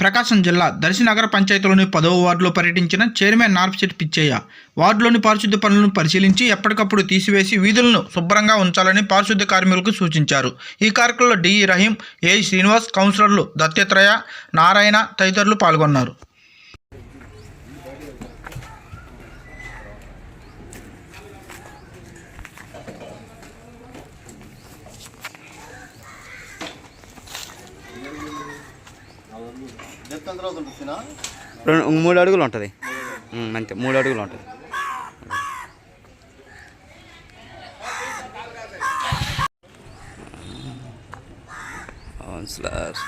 ప్రకాశం జిల్లా దర్శి నగర పంచాయతీలోని పదవ వార్డులో పర్యటించిన చైర్మన్ నార్పిచెట్టి పిచ్చయ్య వార్డులోని పారిశుద్ధ పనులను పరిశీలించి ఎప్పటికప్పుడు తీసివేసి వీధులను శుభ్రంగా ఉంచాలని పారిశుద్ధ కార్మికులకు సూచించారు. ఈ కార్యక్రమంలో డిఈ రహీం ఏ. శ్రీనివాస్ కౌన్సిలర్లు దత్తాత్రేయ నారాయణ తదితరులు పాల్గొన్నారు. మూడు అడుగులు ఉంటుంది. మంచి మూడు అడుగులు ఉంటుంది. అవును సార్.